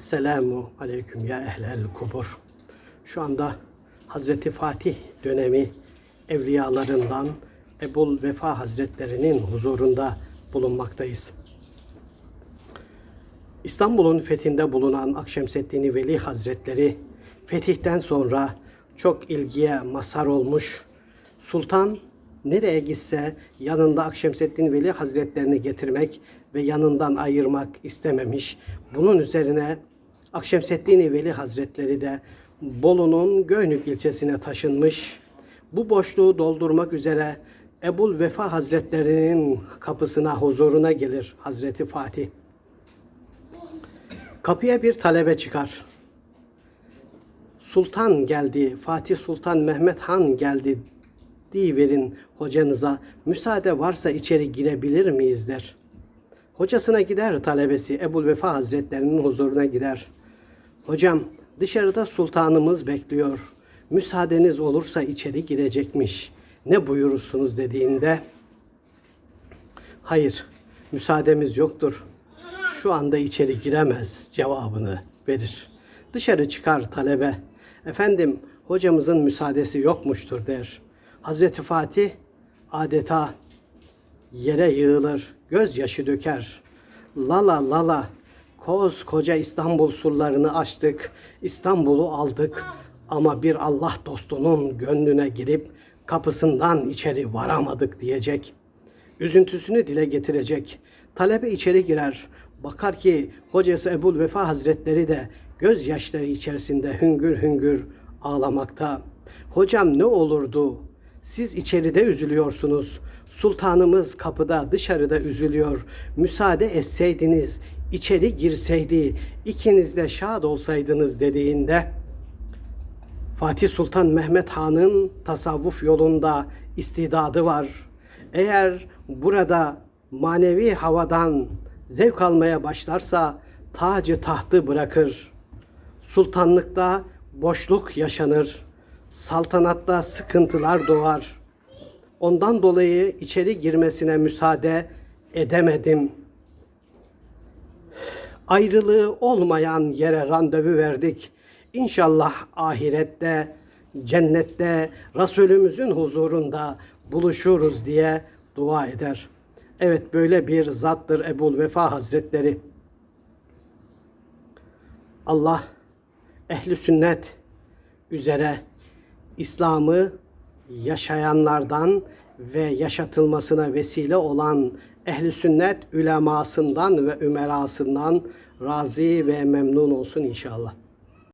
Selamu aleyküm ya ehlel kubur. Şu anda Hazreti Fatih dönemi evliyalarından Ebul Vefa Hazretlerinin huzurunda bulunmaktayız. İstanbul'un fethinde bulunan Akşemseddin Veli Hazretleri fetihten sonra çok ilgiye mazhar olmuş. Sultan nereye gitse yanında Akşemseddin Veli Hazretlerini getirmek ve yanından ayırmak istememiş. Bunun üzerine Akşemseddin Veli Hazretleri de Bolu'nun Göynük ilçesine taşınmış. Bu boşluğu doldurmak üzere Ebul Vefa Hazretlerinin kapısına, huzuruna gelir Hazreti Fatih. Kapıya bir talebe çıkar. Sultan geldi, Fatih Sultan Mehmet Han geldi deyiverin hocanıza. Müsaade varsa içeri girebilir miyiz der. Hocasına gider talebesi Ebul Vefa Hazretlerinin huzuruna gider. Hocam dışarıda sultanımız bekliyor. Müsaadeniz olursa içeri girecekmiş. Ne buyurursunuz dediğinde hayır müsaademiz yoktur. Şu anda içeri giremez cevabını verir. Dışarı çıkar talebe. Efendim hocamızın müsaadesi yokmuştur der. Hazreti Fatih adeta yere yığılır, gözyaşı döker. Lala lala, koskoca İstanbul surlarını açtık, İstanbul'u aldık ama bir Allah dostunun gönlüne girip kapısından içeri varamadık diyecek. Üzüntüsünü dile getirecek. Talebe içeri girer. Bakar ki hocası Ebul Vefa Hazretleri de gözyaşları içerisinde hüngür hüngür ağlamakta. Hocam ne olurdu? Siz içeride üzülüyorsunuz. Sultanımız kapıda dışarıda üzülüyor. Müsaade etseydiniz, içeri girseydi, ikiniz de şad olsaydınız dediğinde Fatih Sultan Mehmet Han'ın tasavvuf yolunda istidadı var. Eğer burada manevi havadan zevk almaya başlarsa tacı tahtı bırakır. Sultanlıkta boşluk yaşanır. Saltanatta sıkıntılar doğar. Ondan dolayı içeri girmesine müsaade edemedim. Ayrılığı olmayan yere randevu verdik. İnşallah ahirette, cennette, Resulümüzün huzurunda buluşuruz diye dua eder. Evet böyle bir zattır Ebul Vefa Hazretleri. Allah ehli sünnet üzere İslam'ı yaşayanlardan ve yaşatılmasına vesile olan ehli sünnet ülemasından ve ümerasından razı ve memnun olsun inşallah.